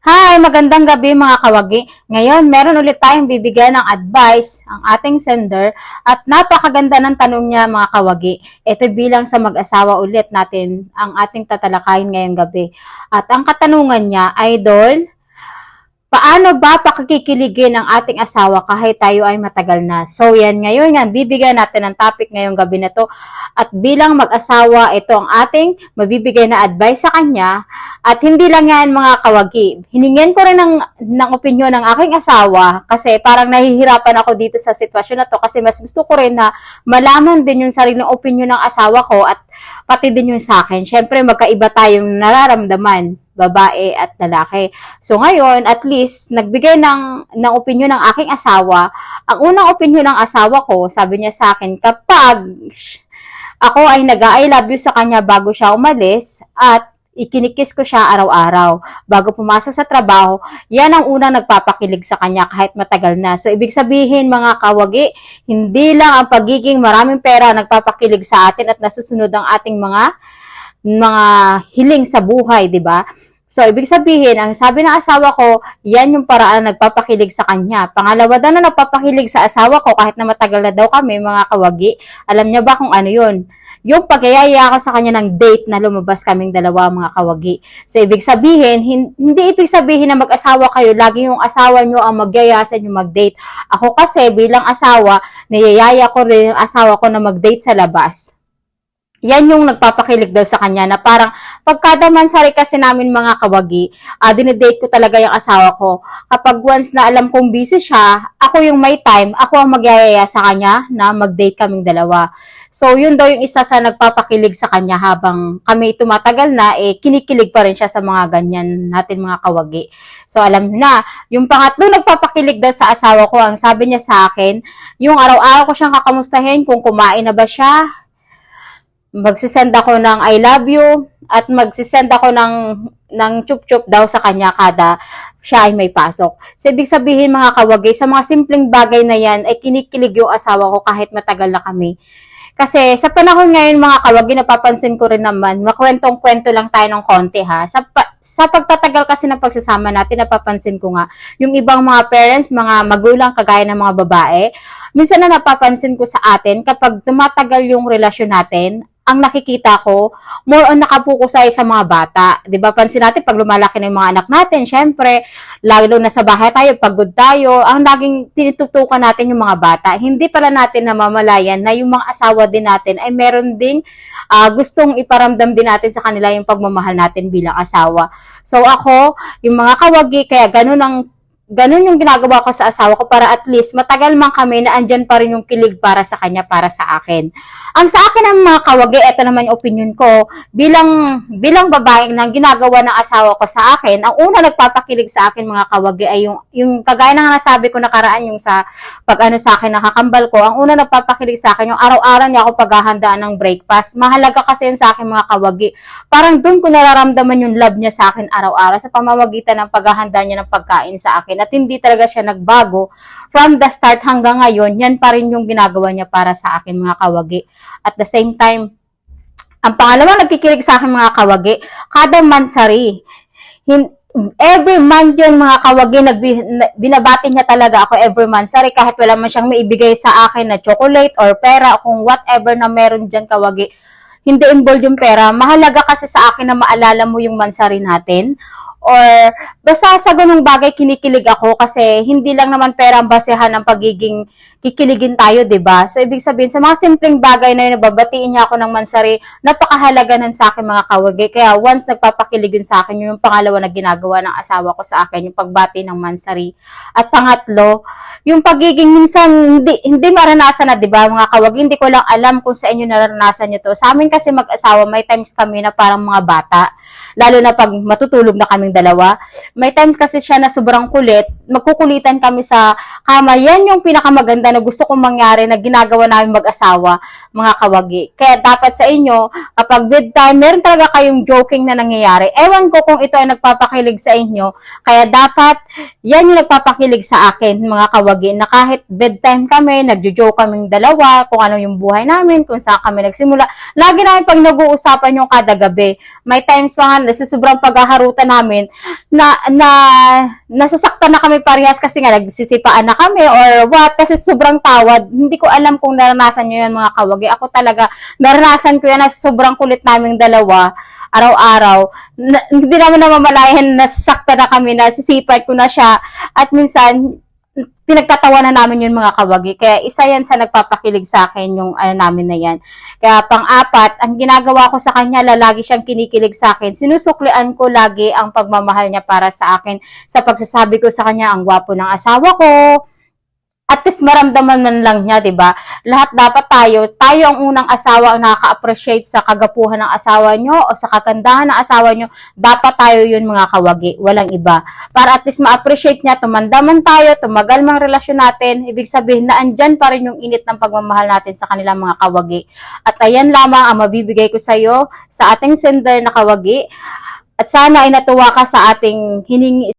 Hi, magandang gabi mga kawagi. Ngayon, meron ulit tayong bibigyan ng advice ang ating sender at napakaganda ng tanong niya mga kawagi. Ito bilang sa mag-asawa ulit natin ang ating tatalakayin ngayong gabi. At ang katanungan niya, Idol, paano ba pakikiligin ang ating asawa kahit tayo ay matagal na? So yan, ngayon yan, bibigyan natin ng topic ngayong gabi na to. At bilang mag-asawa, ito ang ating mabibigay na advice sa kanya. At hindi lang yan mga kawagi. Hiningin ko rin ng, ng opinion ng aking asawa kasi parang nahihirapan ako dito sa sitwasyon na to kasi mas gusto ko rin na malaman din yung sariling opinion ng asawa ko at pati din yung sa akin. Siyempre magkaiba tayong nararamdaman babae at lalaki. So ngayon, at least, nagbigay ng, ng opinion ng aking asawa. Ang unang opinion ng asawa ko, sabi niya sa akin, kapag ako ay nag-I love you sa kanya bago siya umalis at ikinikis ko siya araw-araw. Bago pumasok sa trabaho, yan ang unang nagpapakilig sa kanya kahit matagal na. So, ibig sabihin mga kawagi, hindi lang ang pagiging maraming pera nagpapakilig sa atin at nasusunod ang ating mga mga hiling sa buhay, di ba? So, ibig sabihin, ang sabi ng asawa ko, yan yung paraan na nagpapakilig sa kanya. Pangalawa daw na nagpapakilig sa asawa ko kahit na matagal na daw kami, mga kawagi. Alam niya ba kung ano yun? Yung pagyayaya ko sa kanya ng date na lumabas kaming dalawa mga kawagi. So, ibig sabihin, hin- hindi ibig sabihin na mag-asawa kayo, lagi yung asawa nyo ang magyaya sa inyo mag-date. Ako kasi, bilang asawa, niyayaya ko rin yung asawa ko na mag-date sa labas yan yung nagpapakilig daw sa kanya na parang pagkada mansari kasi namin mga kawagi, uh, dinedate ko talaga yung asawa ko. Kapag once na alam kong busy siya, ako yung may time, ako ang magyayaya sa kanya na mag-date kaming dalawa. So, yun daw yung isa sa nagpapakilig sa kanya habang kami tumatagal na, eh, kinikilig pa rin siya sa mga ganyan natin mga kawagi. So, alam na, yung pangatlo nagpapakilig daw sa asawa ko, ang sabi niya sa akin, yung araw-araw ko siyang kakamustahin kung kumain na ba siya, magsisend ako ng I love you at magsisend ako ng ng chup-chup daw sa kanya kada siya ay may pasok. So, ibig sabihin mga kawagay, sa mga simpleng bagay na yan, ay kinikilig yung asawa ko kahit matagal na kami. Kasi sa panahon ngayon mga kawagi, napapansin ko rin naman, makwentong-kwento lang tayo ng konti ha. Sa, pa- sa pagtatagal kasi ng pagsasama natin, napapansin ko nga, yung ibang mga parents, mga magulang, kagaya ng mga babae, minsan na napapansin ko sa atin, kapag tumatagal yung relasyon natin, ang nakikita ko, more on nakapokus tayo sa mga bata. 'Di ba Pansin natin, pag lumalaki na yung mga anak natin, syempre, lalo na sa bahay tayo, pagod tayo, ang laging tinitutukan natin yung mga bata. Hindi pala natin namamalayan na yung mga asawa din natin ay meron ding uh, gustong iparamdam din natin sa kanila yung pagmamahal natin bilang asawa. So ako, yung mga kawagi, kaya ganun ang ganun yung ginagawa ko sa asawa ko para at least matagal man kami na andyan pa rin yung kilig para sa kanya, para sa akin. Ang sa akin ang mga kawagi, ito naman yung opinion ko, bilang bilang babae na ginagawa ng asawa ko sa akin, ang una nagpapakilig sa akin mga kawagi ay yung, yung kagaya ng nasabi ko nakaraan yung sa pag ano sa akin nakakambal ko, ang una nagpapakilig sa akin yung araw-araw niya ako paghahandaan ng breakfast. Mahalaga kasi yun sa akin mga kawagi. Parang doon ko nararamdaman yung love niya sa akin araw-araw sa pamamagitan ng paghahanda niya ng pagkain sa akin at hindi talaga siya nagbago from the start hanggang ngayon, yan pa rin yung ginagawa niya para sa akin mga kawagi. At the same time, ang pangalawang nagkikilig sa akin mga kawagi, kada mansari, hin- every month yun mga kawagi, nagbi- na- binabati niya talaga ako every month. Sorry, kahit wala man siyang maibigay sa akin na chocolate or pera o kung whatever na meron dyan kawagi, hindi involved yung pera. Mahalaga kasi sa akin na maalala mo yung mansari natin or basta sa ganung bagay kinikilig ako kasi hindi lang naman pera ang basehan ng pagiging kikiligin tayo, 'di ba? So ibig sabihin sa mga simpleng bagay na yun, nababatiin niya ako ng mansari, napakahalaga nun sa akin mga kawagi. Kaya once nagpapakilig yun sa akin, yun yung pangalawa na ginagawa ng asawa ko sa akin, yung pagbati ng mansari. At pangatlo, yung pagiging minsan hindi hindi maranasan na 'di ba mga kawagi, hindi ko lang alam kung sa inyo naranasan niyo to. Sa amin kasi mag-asawa, may times kami na parang mga bata lalo na pag matutulog na kaming dalawa. May times kasi siya na sobrang kulit, magkukulitan kami sa kama. Yan yung pinakamaganda na gusto kong mangyari na ginagawa namin mag-asawa, mga kawagi. Kaya dapat sa inyo, kapag bedtime, meron talaga kayong joking na nangyayari. Ewan ko kung ito ay nagpapakilig sa inyo. Kaya dapat, yan yung nagpapakilig sa akin, mga kawagi, na kahit bedtime kami, nagjo-joke kaming dalawa, kung ano yung buhay namin, kung saan kami nagsimula. Lagi namin pag nag-uusapan yung kada gabi. May times pa nga, sa sobrang paghaharutan namin, na, na, nasasaktan na kami parehas kasi nga nagsisipaan na kami or what, kasi sobrang tawad. Hindi ko alam kung naranasan nyo yan mga kawagi. Ako talaga, naranasan ko yan na sobrang kulit naming dalawa araw-araw. Na, hindi naman namamalayan na sakta na kami, na sisipat ko na siya. At minsan, pinagtatawanan namin yung mga kawagi. Kaya isa yan sa nagpapakilig sa akin yung ano namin na yan. Kaya pang-apat, ang ginagawa ko sa kanya, lalagi siyang kinikilig sa akin. Sinusuklian ko lagi ang pagmamahal niya para sa akin. Sa pagsasabi ko sa kanya, ang gwapo ng asawa ko, at least maramdaman man lang niya, 'di ba? Lahat dapat tayo, tayo ang unang asawa ang nakaka-appreciate sa kagapuhan ng asawa nyo o sa kagandahan ng asawa nyo. Dapat tayo 'yun mga kawagi, walang iba. Para at least ma-appreciate niya, tumandaman tayo, tumagal mang relasyon natin, ibig sabihin na andyan pa rin yung init ng pagmamahal natin sa kanilang mga kawagi. At ayan lamang ang mabibigay ko sa iyo sa ating sender na kawagi. At sana ay natuwa ka sa ating hiningi